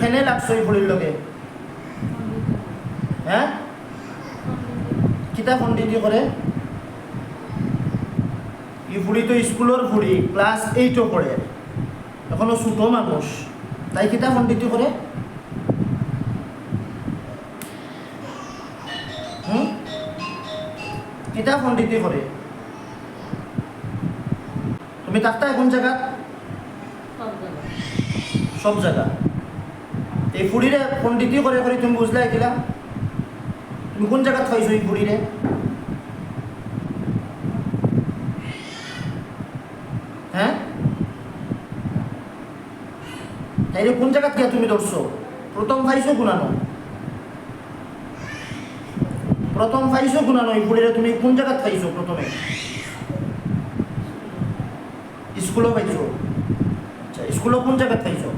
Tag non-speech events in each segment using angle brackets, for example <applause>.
খেনে লাগছো এই ফুড়ির লগে। হ্যাঁ? কিতা পণ্ডিতি করে ই ফুড়ি তো স্কুলের ফুড়ি ক্লাস এইটও পড়ে এখনও ছোটো মানুষ। তাই কিতা পণ্ডিতি করে হুম? কিতা পণ্ডিতি করে তুমি থাকতা কোন জায়গা সব জায়গা এই ফুড়িরে পণ্ডিতি করে করে তুমি বুঝলে এগুলা তুমি কোন জায়গাত খাইছো এই ফুড়িরে হ্যাঁ? তাইলে কোন জায়গাত গিয়া তুমি ধরছো? প্রথম খাইছো গুণানো। প্রথম খাইছো গুণানো এই ফুড়িরে তুমি কোন জায়গাত খাইছো প্রথমে? স্কুলও পাইছো। আচ্ছা স্কুলও কোন জায়গাত পাইছো?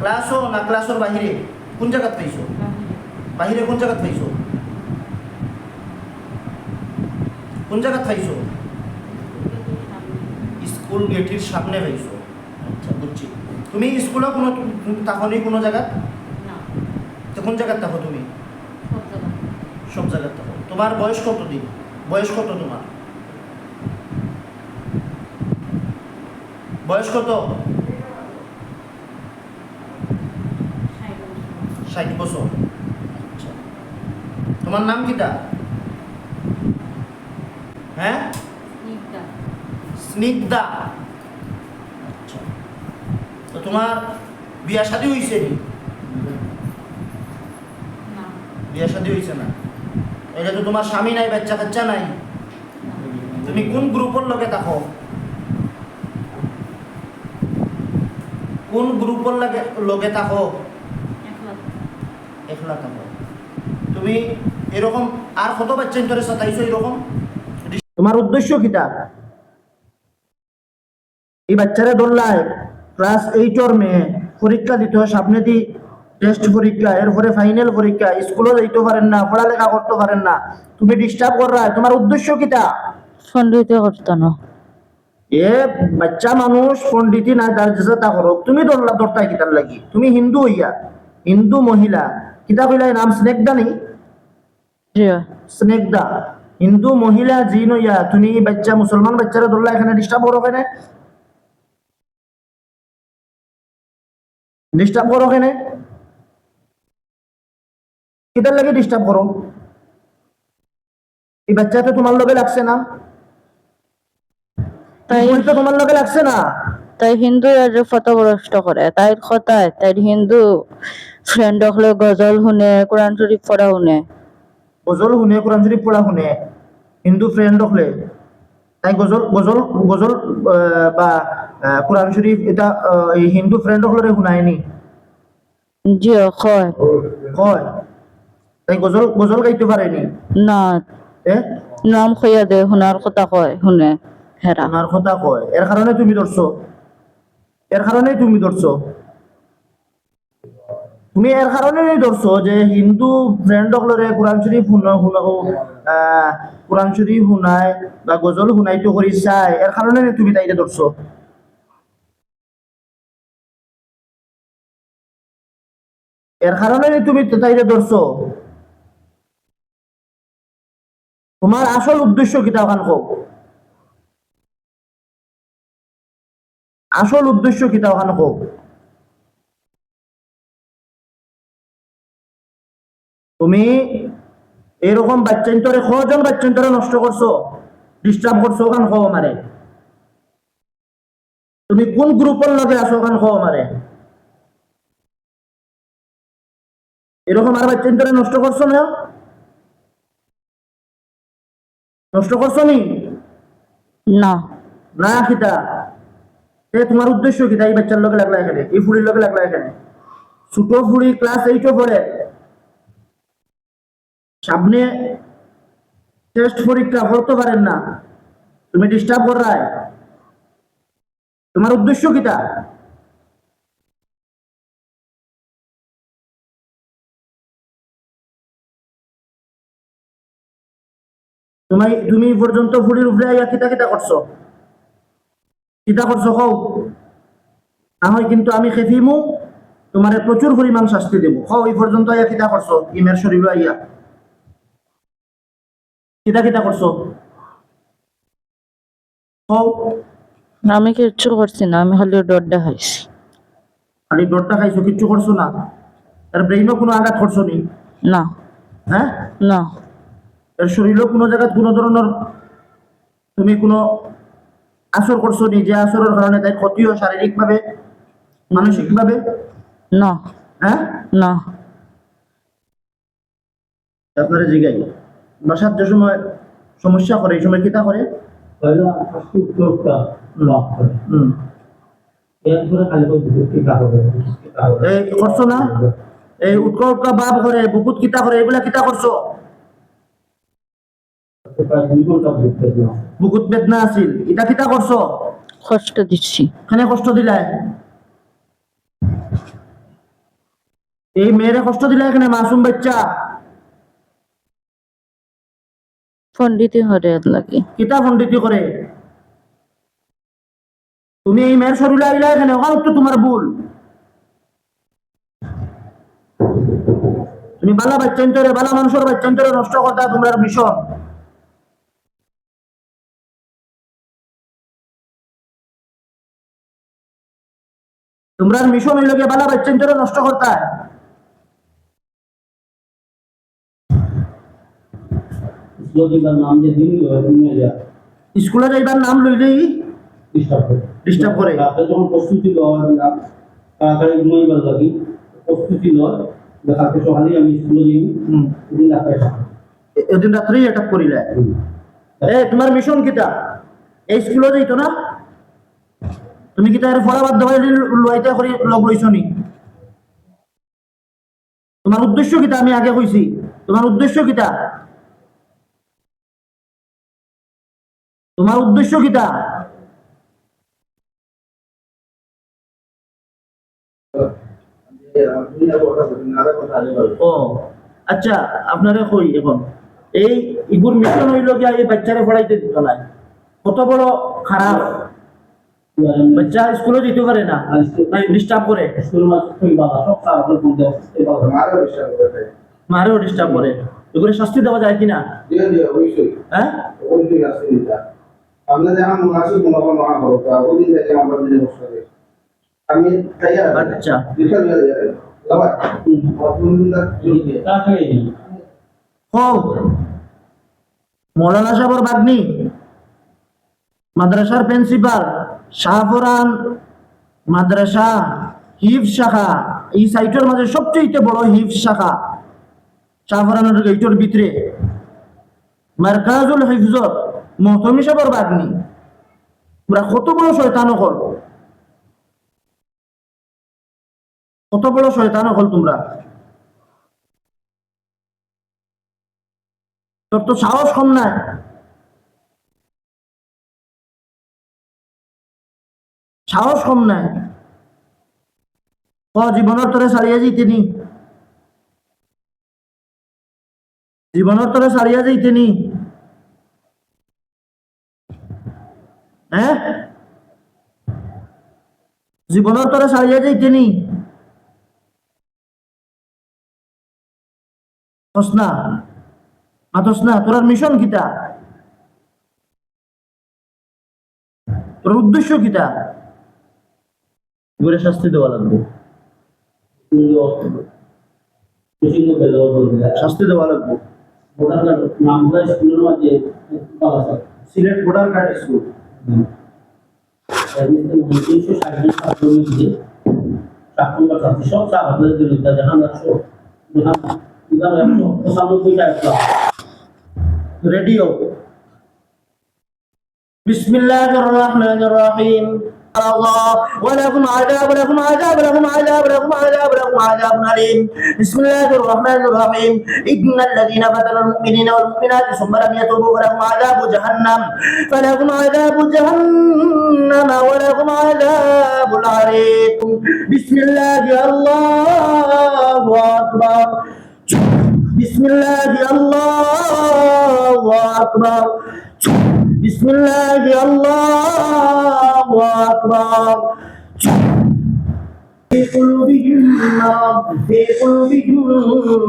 ক্লাসও না ক্লাসের বাহিরে? কোন জায়গাত পাইছো? বাহিরে কোন জায়গাত পাইছো? কোন জায়গাত পাইছো? স্কুল গেটের সামনে পাইছো। আচ্ছা বুঝছি। তুমি স্কুলে কোনো তাহলে কোনো জায়গা তো কোন জায়গাত থাকো তুমি? সব জায়গাত। থাকো। তোমার বয়স কত দিন বয়স কত তোমার? বয়স কত? ষাট বছর। আচ্ছা তোমার নাম কিটা? হ্যাঁ? স্নিগ্ধা। আচ্ছা। তো তোমার বিয়া শাদী হয়েছে নি? বিয়া শাদী হয়েছে না। এটা তো তোমার স্বামী নাই বাচ্চা কাচ্চা নাই। তুমি কোন গ্রুপের লগে থাকো? কোন গ্রুপের লাগে লগে থাকো? থাকো তুমি এরকম আর কত বাচ্চা সাতাইছো এরকম? তোমার উদ্দেশ্য কিটা? এই বাচ্চারা ক্লাস এইটর মেয়ে পরীক্ষা দিতে হয় সামনে দি টেস্ট পরীক্ষা এরপরে ফাইনাল পরীক্ষা স্কুলে যাইতে পারেন না পড়ালেখা করতে পারেন না। তুমি ডিস্টার্ব করা তোমার উদ্দেশ্য কিটা? সন্দিতে করতো না। এ বাচ্চা মানুষ পণ্ডিতি না তার তা করো তুমি ধরলা ধরতাই কিতার লাগি। তুমি হিন্দু হইয়া হিন্দু মহিলা কিতা কইলাই নাম স্নেকদা নেই? স্নেকদা হিন্দু মহিলা জিন হইয়া তুমি বাচ্চা মুসলমান বাচ্চারা ধরলা এখানে ডিস্টার্ব করো কেনে ডিস্টার্ব করো কেনে কিতার লাগে ডিস্টার্ব করো। এই বাচ্চাটা তোমার লগে লাগছে না। তাই তো তোমার লগে লাগছে না। তাই হিন্দু ফটোগ্রস্ত করে তাইর কথায় তাইর হিন্দু ফ্রেন্ড হলে গজল শুনে কোরআন শরীফ পড়া শুনে। গজল শুনে কোরআন শরীফ পড়া শুনে। হিন্দু ফ্রেন্ড হলে তাই গজল গজল গজল বা কোরআন শরীফ এটা এই হিন্দু ফ্রেন্ড হলে শুনায়নি জি কয়। কয়। তাই গজল গজল গাইতে পারেনি না? এ? নাম খইয়া দে শুনার কথা কয় শুনে হেরা আমার কথা কয়। এর কারণে তুমি ধরছো এর কারণেই তুমি ধরছো তুমি এর কারণেই ধরছো যে হিন্দু ফ্রেন্ড হলরে কোরআন শরীফ কোরআন শরীফ শুনায় বা গজল শুনাইতো করি চাই এর কারণে তুমি তাইলে ধরছো এর কারণে তুমি তাইলে ধরছো তোমার আসল উদ্দেশ্য কিতা ওখান হোক আসল উদ্দেশ্য কিতা ওখানে হোক তুমি এরকম বাচ্চান্তরে কজন বাচ্চান্তরে নষ্ট করছ ডিস্টার্ব করছ ওখান খাও মারে তুমি কোন গ্রুপের লগে আছো ওখান খাও মারে এরকম আর বাচ্চান্তরে নষ্ট করছ না? নষ্ট করছ নি? না। না কিতা এ তোমার উদ্দেশ্য কিতা এই বাচ্চার লগে লাগলা এখানে এই ফুড়ির লগে লাগলা এখানে। ছোট ফুড়ি ক্লাস এইটও পড়ে। সামনে টেস্ট পরীক্ষা করতে পারেন না। তুমি ডিস্টার্ব কর রায়। তোমার উদ্দেশ্য কিতা তুমি তুমি পর্যন্ত ফুড়ির উপরে আইয়া কিতা কিতা করছ? কিতা করছ না হয় কিন্তু আমি খেফিমু তোমারে প্রচুর পরিমাণ শাস্তি দেব। হ এই পর্যন্ত আইয়া কিতা করছ? ইমের শরীর আইয়া। কিতা কিতা করছ আমি কিচ্ছু করছি না আমি খালি ডরটা খাইছি। খালি ডরটা খাইছো কিচ্ছু করছ না? তার ব্রেইনও কোনো আঘাত করছ নি? না। হ্যাঁ না। এর শরীরেও কোনো জায়গায় কোনো ধরনের তুমি কোনো আসর করছ নি যে আসরের কারণে তাই ক্ষতি হয় শারীরিকভাবে মানসিকভাবে না। হ্যাঁ না। আপনারা জিগাই। বাসার যে সময় সমস্যা করে এই সময় কিতা করে? করে। এই করছ না? এই বাপ বুকুত কিতা করে এগুলা কিতা করছ? প্রায় দুই ঘণ্টা ঘুরতে দিলাম বুকুত বেদনা আছিল। এটা কিতা করছ? কষ্ট দিচ্ছি। এখানে কষ্ট দিলাই এই মেয়েরে কষ্ট দিলাই এখানে মাসুম বাচ্চা? পন্ডিতি হরে লাগে কিতা পণ্ডিতি করে তুমি এই মেয়ের শরীরে আইলা এখানে ওখানে তো তোমার ভুল। তুমি বালা বাচ্চান্তরে বালা মানুষের বাচ্চান্তরে নষ্ট করতা তোমরা মিশন তোমরা মিশন হইল বালা বাচ্চান্তরে নষ্ট করতা স্লোগান নাম যে দিন নিয়ে যা স্কুলে যাইবার নাম লইলেই ডিস্টার্ব করে। Disturb করে। রাতে যখন প্রস্তুতি দেওয়া হয় না তাড়াতাড়ি ঘুমাইবার লাগি। প্রস্তুতি লয় দেখাতে সকালেই আমি স্কুলে যাই। হুম। দিন রাতে এদিন রাত্রেই অ্যাটাক করিলে। এ তোমার মিশন কিটা? এই স্কুলে যাইতো না? তুমি কি তার ফলা বাধ্য হয়ে লইতে করি লগ লইছ নি? তোমার উদ্দেশ্য কিটা? আমি আগে কইছি। তোমার উদ্দেশ্য কিটা? তোমার উদ্দেশ্য কিটা ও আচ্ছা আপনারা কই এখন? এই ইগুর মিশন হইল গিয়া এই বাচ্চারে পড়াইতে দিত না। কত বড় খারাপ। বাচ্চা স্কুলে যেতে পারে না। ডিস্টার্ব করে। স্কুল হ্যাঁ আচ্ছা। মৌলানা সাহেবর বাগনি মাদ্রাসার প্রিন্সিপাল শাহপুরান মাদ্রাসা হিফ শাখা এই সাইটের মাঝে সবচেয়ে বড় হিফ শাখা শাহপুরানের গেইটের ভিতরে। মার্কাজুল হিফজত। মহতমি সাহেবর বাগনি তোমরা কত বড় শয়তান হল কত বড় শয়তান হল তোমরা? তোর তো সাহস কম নাই। সাহস কম নাই। ক জীবনের তরে সারিয়া যাইতেনি জীবনের তরে সারিয়া যাইতেনি হ্যাঁ? জীবনের তরে সারিয়া যাইতেনি না। মাতস না তোর মিশন কিতা? তোর উদ্দেশ্য কিতা? ঘুরে শাস্তি দেওয়া লাগবে। শাস্তি দেওয়া লাগবে। ভোটার কার্ড নামগুলো স্কুলের মাঝে সিলেট ভোটার কার্ড স্কুল। উনত্রিশশো ষাট জন ছাত্রের মধ্যে স্বাক্ষর বা ছাত্র সব রেডিও বিসমিল্লাহ রহমান রহিম। الله. ولكم عذاب ولكم عذاب ولكم عذاب ولكم عذاب ولكم عذاب أليم. بسم الله الرحمن الرحيم. إن الذين فتنوا المؤمنين والمؤمنات ثم لم يتوبوا فلهم عذاب جهنم. فلهم عذاب جهنم ولهم عذاب الحريق بسم الله الله أكبر. بسم الله الله أكبر. بسم الله الله أكبر في قلوبهم مرض في قلوبهم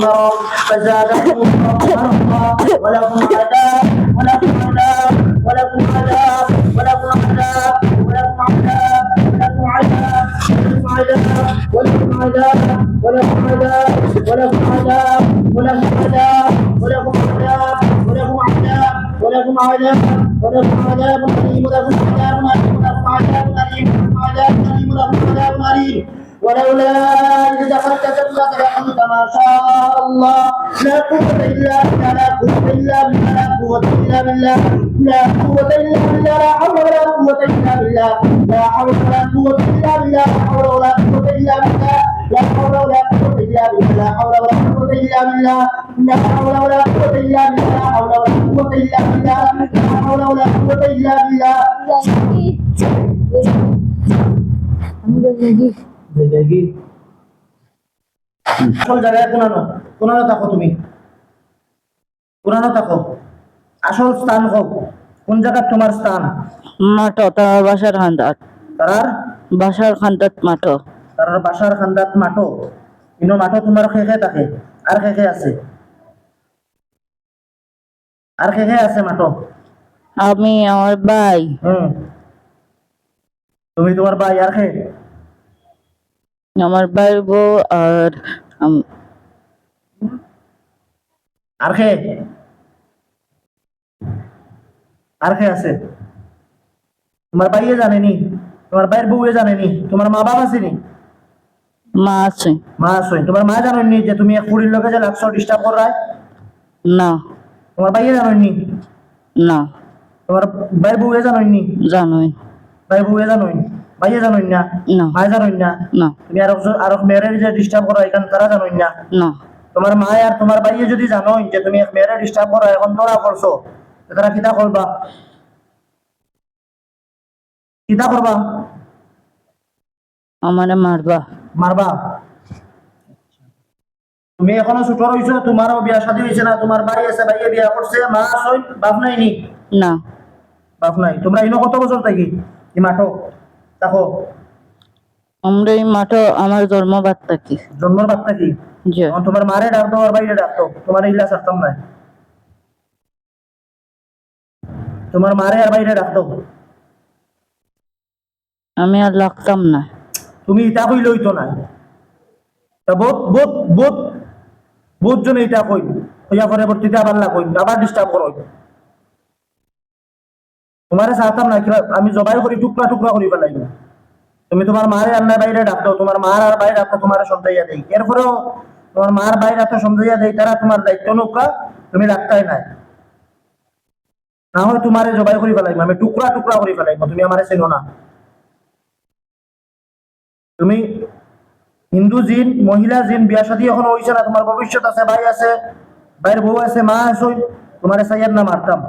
مرض فزادهم مرضا ولهم عذاب ولهم عذاب ولهم عذاب ولهم عذاب ولهم عذاب ولهم عذاب ولهم عذاب ولهم عذاب ولهم عذاب ولهم عذاب ولهم عذاب ولهم عذاب ولهم عذاب ولهم عذاب أليم ولهم عذاب أليم ولهم عذاب أليم ولهم عذاب أليم ولهم عذاب أليم ولولا إذ دخلت جنتك لقلت ما شاء الله لا قوة إلا بالله لا قوة إلا بالله لا قوة إلا بالله لا قوة إلا بالله لا حول ولا قوة إلا بالله لا حول ولا قوة إلا بالله لا حول ولا قوة إلا بالله لا حول ولا قوة إلا بالله لا حول ولا قوة إلا بالله لا حول ولا قوة إلا بالله لا حول ولا قوة إلا بالله لا حول ولا قوة إلا بالله দেখি আসল জায়গায় কোনানো? কোনানো থাকো তুমি। কোনানো থাকো। আসল স্থান হোক কোন জায়গার তোমার স্থান? মাঠো তার বাসার খান্দাত। তারার? বাসার খান্দাত মাঠো। তারার বাসার খান্দাত মাঠো। ইনো মাঠো তোমার খেখে থাকে। আর খেখে আছে। আর খেখে আছে মাঠো। আমি আমার ভাই হুম। তুমি তোমার ভাই আর খে আমার ভাইয়ের বউ আর আর খে আর খে আছে? তোমার ভাইয়ে জানেনি? তোমার ভাইয়ের বউয়ে জানেনি? তোমার মা বাবা আসেনি মা আছে। মা আছে। তোমার মা জানেননি যে তুমি এক কুড়ির লোকে যে লাগছো ডিস্টার্ব করায়? না। তোমার ভাইয়ে জানেননি? না। তোমার ভাইয়ের বউয়ে জানেননি? জানোই। ভাই বউয়ে জানোই? ভাইয়ে জানোই না? মায়ে জানোই না? তুমি আর আর মেয়ের যে ডিস্টার্ব করা এখান তারা জানোই না? না। তোমার মা আর তোমার ভাইয়ে যদি জানোই যে তুমি এক মেয়ের ডিস্টার্ব করা এখন তোরা করছ তারা কিতা করবা? কিতা করবা? আমারে মারবা। মারবা? তুমি এখনও ছোট রইছো তোমারও বিয়া শাদী হয়েছে না তোমার ভাই আছে ভাইয়ে বিয়া করছে মা আসই বাপ নাই নি? না। বাপ নাই। তোমরা ইনো কত বছর থাকি? মাঠো দেখো আমরা এই মাঠো আমার জন্ম বাদ থাকি জন্মর যে এখন তোমার মারে ডাকতো আর বাইরে ডাকতো তোমার ইলা ছাড়তাম না তোমার মারে আর বাইরে ডাকতো আমি আর লাগতাম না। তুমি ইটা কই লইতো না। বহুত বহুত বহুত বহুত জনে ইটা কই হইয়া পরবর্তীতে আবার না কই আবার ডিস্টার্ব করো তোমারে চাহতাম না কিবা, আমি জবাই করি টুকরা টুকরা করি পেলাই তুমি তোমার মারে আন্নার বাইরে ডাকতো তোমার মার আর বাইরে ডাকতো তোমার সন্দেহিয়া দেই। এরপরেও তোমার মার বাইরে এত সন্দেহিয়া দেই তারা তোমার দায়িত্ব নৌকা, তুমি ডাকতাই নাই। না হয় তোমারে জবাই করি পেলাইম আমি টুকরা টুকরা করি পেলাইম তুমি আমারে চেনো না। তুমি হিন্দু জিন, মহিলা জিন, বিয়া শাদী এখন হইছে না তোমার ভবিষ্যৎ আছে, ভাই আছে ভাইয়ের বউ আছে, মা আছে তোমার সাইয়ার না মারতাম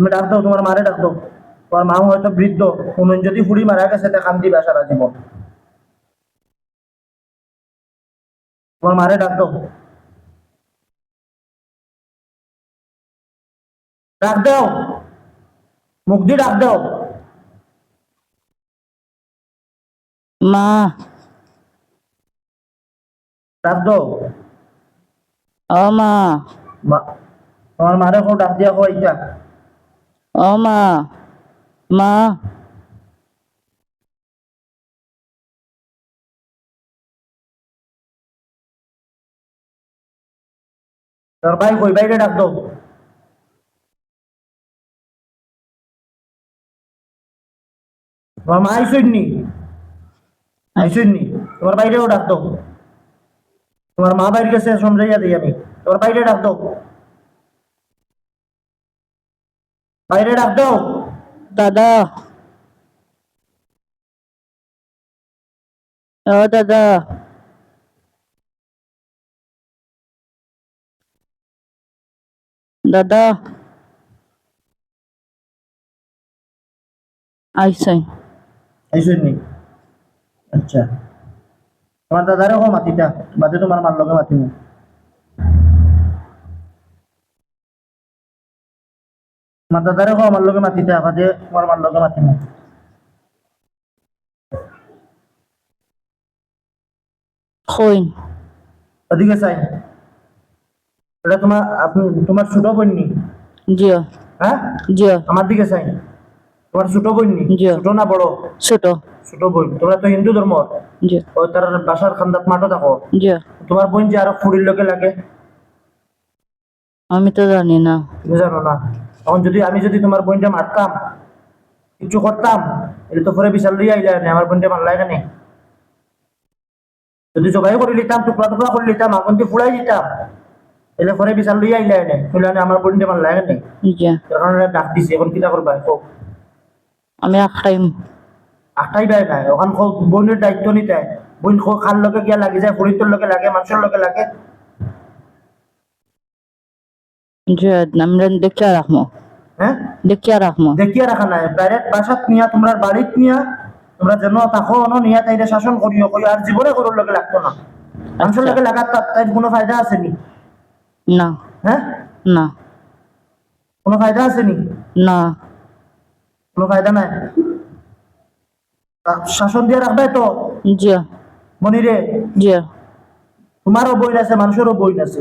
তুমি ডাক দাও তোমার মারে ডাক দাও। তোমার মাও হয়তো বৃদ্ধ কোন যদি ফুড়ি মারা গেছে তে কান্দি বা সারা জীবন। তোমার মারে ডাক দাও। ডাক দাও। মুখ দিয়ে ডাক দাও। মা। ডাক দাও। ও মা তোমার মারে কো ডাক দিয়া কো এইটা। ও মা মা। তোর ভাই কই? বাইরে ডাক দাও তোমার মা আইসইনি আইসইনি তোমার বাইরেও ডাক দাও তোমার মা বাইরে গেছে, সমঝাইয়া দিই আমি। তোমার বাইরে ডাক দাও বাইরে ডাক দাও দাদা। ও দাদা। দাদা। আইসে। আইসইনি আচ্ছা। তোমার দাদারে কো মাতিটা বাদে তোমার মার লগে মাতিমু। আমার দাদারে কো আমার লগে মাতিটা বাদে তোমার মার লগে মাতিমু। খৈন ওদিকে চাই। এটা তোমার আপনি তোমার ছোট বোননি জিও। হ্যাঁ? জিও। আমার দিকে চাই। তোমার ছোট বোননি জি। ছোট না বড়? ছোট। ছোট বোন। তোমরা তো হিন্দু ধর্ম? জিও। ও তার বাসার খান্দাত মাঠও থাকো জিও। তোমার বোন যে আরও ফুড়ির লোকে লাগে? আমি তো জানি না। তুমি জানো না? এখন যদি আমি যদি তোমার বোনটা মারতাম কিছু করতাম এটা তো পরে বিশাল লইয়া আইলা আমার বোনটা মারলাই কেন? যদি জবাই করে লিতাম টুকরা টুকরা করে লিতাম আগুন দিয়ে ফুড়াই দিতাম এলে পরে বিশাল লইয়া আইলা না কইলা না আমার বোনটা কেন? কারণে ডাক দিছে এখন কিটা করবা? হোক আমি আখাইম আটাই নাই ওখান বোনের দায়িত্ব নিতে। বোন খো খাল লগে গিয়া লাগি যায় ফরিতর লগে লাগে মানুষের লগে লাগে জিও আমরা দেখিয়া রাখব হ্যাঁ? দেখিয়া রাখব দেখিয়া রাখা নাই। ডাইরেক্ট বাসাত নিয়া তোমরা বাড়িত নিয়া তোমরা যেন তাকো অন নিয়া তাইরে শাসন করিও কই আর জীবনে করুর লগে লাগতো না। মানুষের লগে লাগার তাই কোনো ফায়দা আছে নি? না। হ্যাঁ না। কোনো ফায়দা আছে নি? না। কোনো ফায়দা নাই? শাসন দিয়ে রাখবে তো? জিও মনিরে জিও তোমারও বই আছে মানুষেরও বই আছে।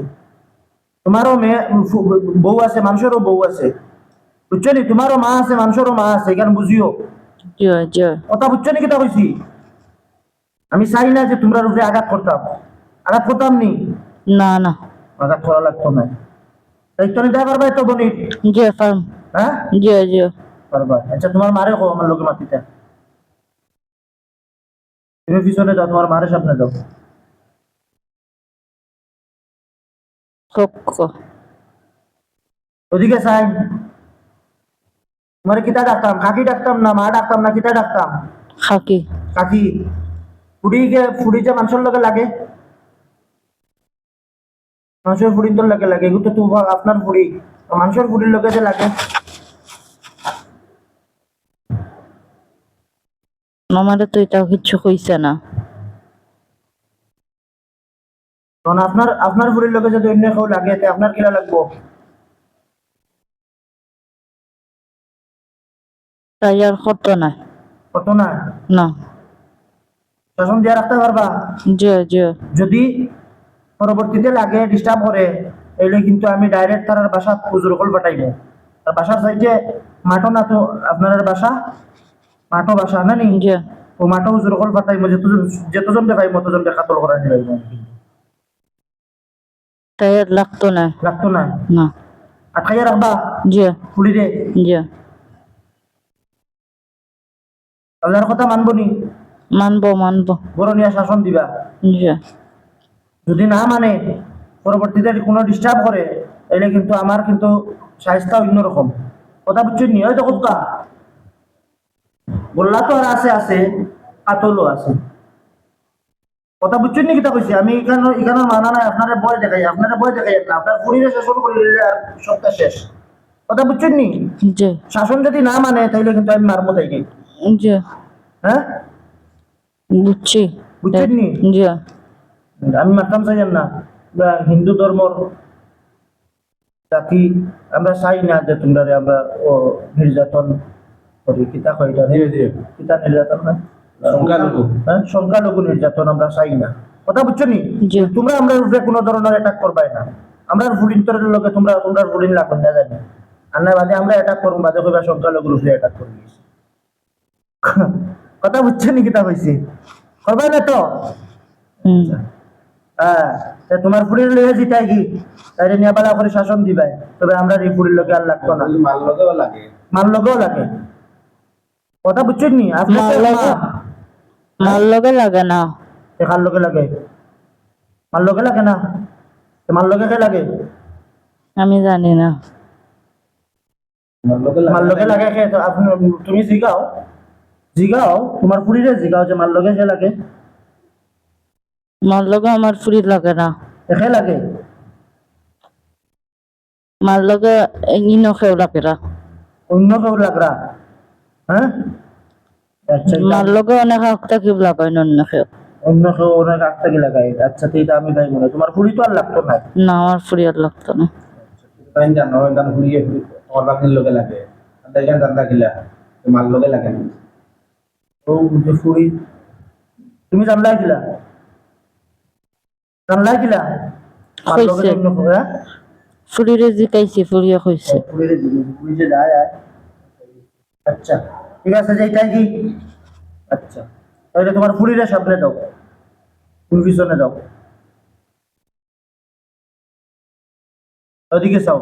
তোমারও মেয়ে বউ আছে মানুষেরও বউ আছে। বুঝছ নি? তোমারও মা আছে মানুষেরও মা আছে এখানে বুঝিও। কথা বুঝছ নি কেটা কইছি? আমি চাই না যে তোমরা রূপে আঘাত করতাম। আঘাত করতাম নি? না না। আঘাত করা লাগতো না। দায়িত্ব নিতে পারবে তো বনি ফার্ম। হ্যাঁ? জিও জিও। পারবা আচ্ছা তোমার মারে কো আমার লোকে মাতিতে। তুমি পিছনে যাও তোমার মারে সামনে যাও। খুব ওদিকে চাই তোমার কিতা ডাকতাম? কাকি ডাকতাম না মা ডাকতাম না কিতা ডাকতাম? খাকি কাকি ফুড়িকে ফুড়ি যে মানুষের লগে লাগে। মানুষের ফুড়ির তোর লগে লাগে। এগুলো তো আপনার ফুড়ি। মানুষের ফুড়ির লগে যে লাগে। তো এটা কিচ্ছু কইছে না। তখন আপনার আপনার লগে যদি অন্য কেউ লাগে আপনার কিলা লাগবো? কত না কত না না। শাসন দিয়ে রাখতে পারবা? জিও জিও যদি পরবর্তীতে লাগে ডিস্টার্ব করে এলে কিন্তু আমি ডাইরেক্ট তার বাসা পুজোর কল পাঠাইবো। আর বাসার সাইডে মাঠো না তো আপনার বাসা? মাঠো বাসা না নি? ও মাঠো পুজোর কল পাঠাইবো যেতজন যেতজন দেখাইবো ততজন কাতল করা আর লাগতো না। লাগতো না? না। আটকাইয়া রাখবা? জিও পুলি রে জিও আল্লাহর কথা মানবো নি? মানবো মানবো। বড় নিয়ে শাসন দিবা। জিও যদি না মানে পরবর্তীতে কোনো ডিস্টার্ব করে এলে কিন্তু আমার কিন্তু সাইজটা অন্যরকম কথা বুঝছেন নি? হয়তো কথা বললা তো আর আছে আছে কাতলও আছে। কথা বুঝছেন নি কিতা কইছি? আমি এখানে এখানে মানা নাই আপনার বয় দেখাই আপনার বয় দেখাই না। আপনার পরিবেশ শাসন করলে আর সবটা শেষ। কথা বুঝছেন নি? জিও শাসন যদি না মানে তাইলে কিন্তু আমি মারবো তাইকে। জিও হ্যাঁ? বুঝছি। বুঝছেন নি? জিও আমি মারতাম চাই না। হিন্দু ধর্মর জাতি আমরা চাই না যে তোমরা আমরা ও নির্যাতন করি। কিতা কই এটা? জি জি কিতা নির্যাতন হয়? সংখ্যালঘু। হ্যাঁ সংখ্যালঘু নির্যাতন আমরা চাই না। কথা বুঝছ নি? তোমরা আমরা উপরে কোনো ধরনের অ্যাটাক করবাই না। আমরা তোর লোকে তোমরা তোমরা লাগুন না জানি। আর না বাদে আমরা অ্যাটাক করব বাদে কইবা সংখ্যালঘুর উপরে অ্যাটাক করবি <laughs> কথা বুঝছ নি কিতা না তো? হ্যাঁ তোমার ফুড়ির লইয়া জিতাই কি? তাইলে নিয়ে বালা করে শাসন দিবাই। তবে আমরা এই ফুড়ির লোকে আর লাগতো না। মাল লগেও লাগে। মার লগেও লাগে। কথা বুঝছেন নি? আপনার মার লগে লাগে না? দেখার লোকে লাগে মার লোকে লাগে না? তো মার লোকে কে লাগে? আমি জানি না। মাল লগে মার লোকে লাগে কে? তো আপনি তুমি জিগাও। জিগাও তোমার ফুড়িরে জিগাও যে মার লোকে কে লাগে। মার লগে আমার ফুরি লাগে না। একে লাগে? মার লগে ইনো খেও লাগে না। অন্য কেউ লাগরা হ্যাঁ? মার লগে অনেক লাগাই অন্য খেও অন্য কেউ অনেক আচ্ছা তো আমি তাই তোমার ফুড়ি তো আর লাগতো না? না আমার ফুরি আর লাগতো না। তাই জানো গান ঘুরিয়ে আমার বাকির লগে। লাগে তাই গান জানলা গিলা মাল লগে লাগে না। ও ফুড়ি তুমি জানলাই কিলা? জানলা কিলা? মার লগে। অন্য হ্যাঁ? জিকাইছি কইছে দিবি পুলিশে যায় আচ্ছা। ঠিক আছে যেটাই কি আচ্ছা তাহলে তোমার ফুলিরে সামনে দাও। তুমি পিছনে দাও। ওদিকে চাও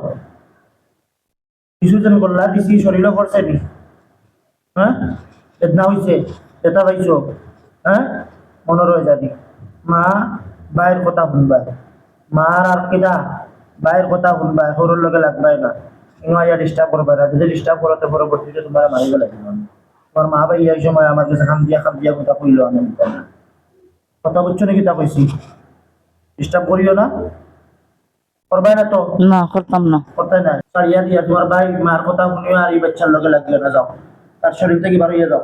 যেন করলা দিছি শরীরও পড়ছে নি। হ্যাঁ? বেদনা হয়েছে ব্যথা পাইছো। হ্যাঁ? মনে রয়ে যাবি। মা বাইরের কথা শুনবা মার আর কেটা বাইরের কথা শুনবা সৰুৰ লগে লাগবাই না। ইনো ইয়া ডিস্টার্ব করবে না যদি ডিস্টার্ব করতে পরবর্তীতে তোমার মারি গেলে তোমার মা ভাই এই সময় আমার কাছে খাম দিয়া খাম দিয়া কথা কইলো আমি। কথা বুঝছ নাকি তা কইছি? ডিস্টার্ব করিও না? করবাই না তো? না করতাম না। করতে না? সারিয়া দিয়া তোমার ভাই মার কথা শুনিও আর এই বাচ্চার লগে লাগিও না যাও। তার শরীর থেকে বার হইয়া যাও।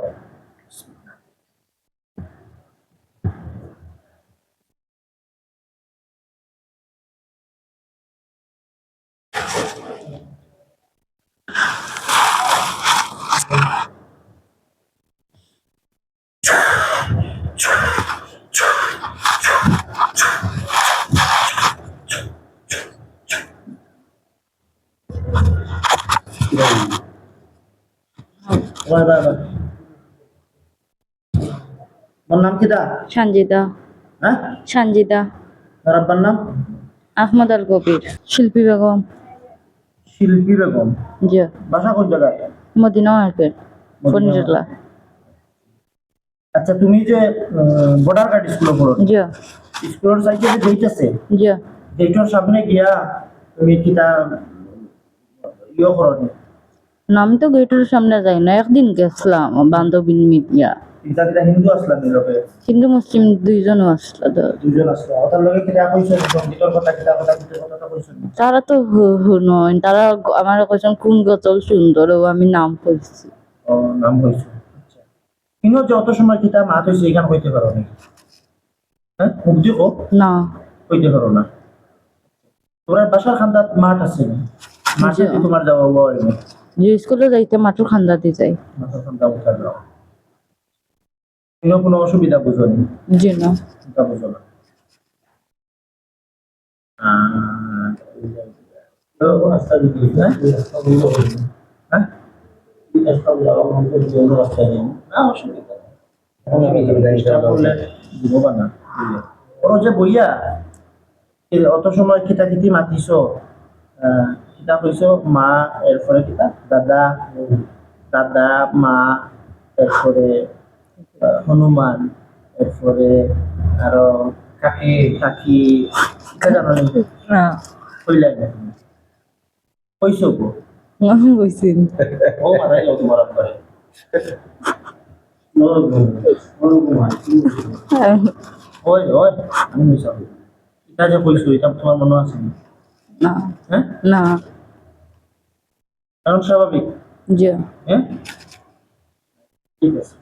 বাই বাই বাই মোর নাম কিটা সঞ্জিতা। হ্যাঁ? সঞ্জিতা। তোর আব্বার নাম? আহমদ আল কবির শিল্পী বেগম। শিল্পী বেগম? জি। বাসা কোন জায়গায়? মদিনা মার্কেট ফনিরলা আচ্ছা তুমি যে বর্ডার গার্ড স্কুলে পড়ো? জি। স্কুলের সাইডে যে গেট আছে? জি। গেটের সামনে গিয়া তুমি কিটা ইয়ে করো নি আমি তো গেটের সামনে যাই না একদিন গেছিলাম বান্ধবী মিলিয়া কিটা কিটা হিন্দু মুসলিম দুইজনও আসলো তারা তো হুনয় তারা আমার কৈছেন কোন গতল সুন্দর ও আমি নাম কইছি। নাম আচ্ছা। ইনো সময় কিটা মাত হইছে এখান কইতে পারো নি? হ্যাঁ? মুখ দিও না। কইতে পারো না। তোমার বাসার খান্দাত মাঠ আছে মাঠে তোমার যাওয়া হওয়া হয়নি? যে স্কুলে যাইতে মাত্র খান্দাতে যাই। কোনো অসুবিধা বুঝো জি না। বুঝো যে বইয়া অত সময় কিতা কিতি মাতিছো আহ, কিতা কইছো মা এরপরে কিতা দাদা দাদা মা এরপরে হনুমান এরপরে আরও কাকি। কাকি কইলাই না? কইছো গো আমি ও মারাই যাও তোমার আব্বারে ও গো, ও গো মা, কি বলছো? ওই ওই আমি মিশা এটা যে কইছো এটা তোমার মনে আছে না? না। হ্যাঁ? না। কারণ স্বাভাবিক জি হ্যাঁ ঠিক আছে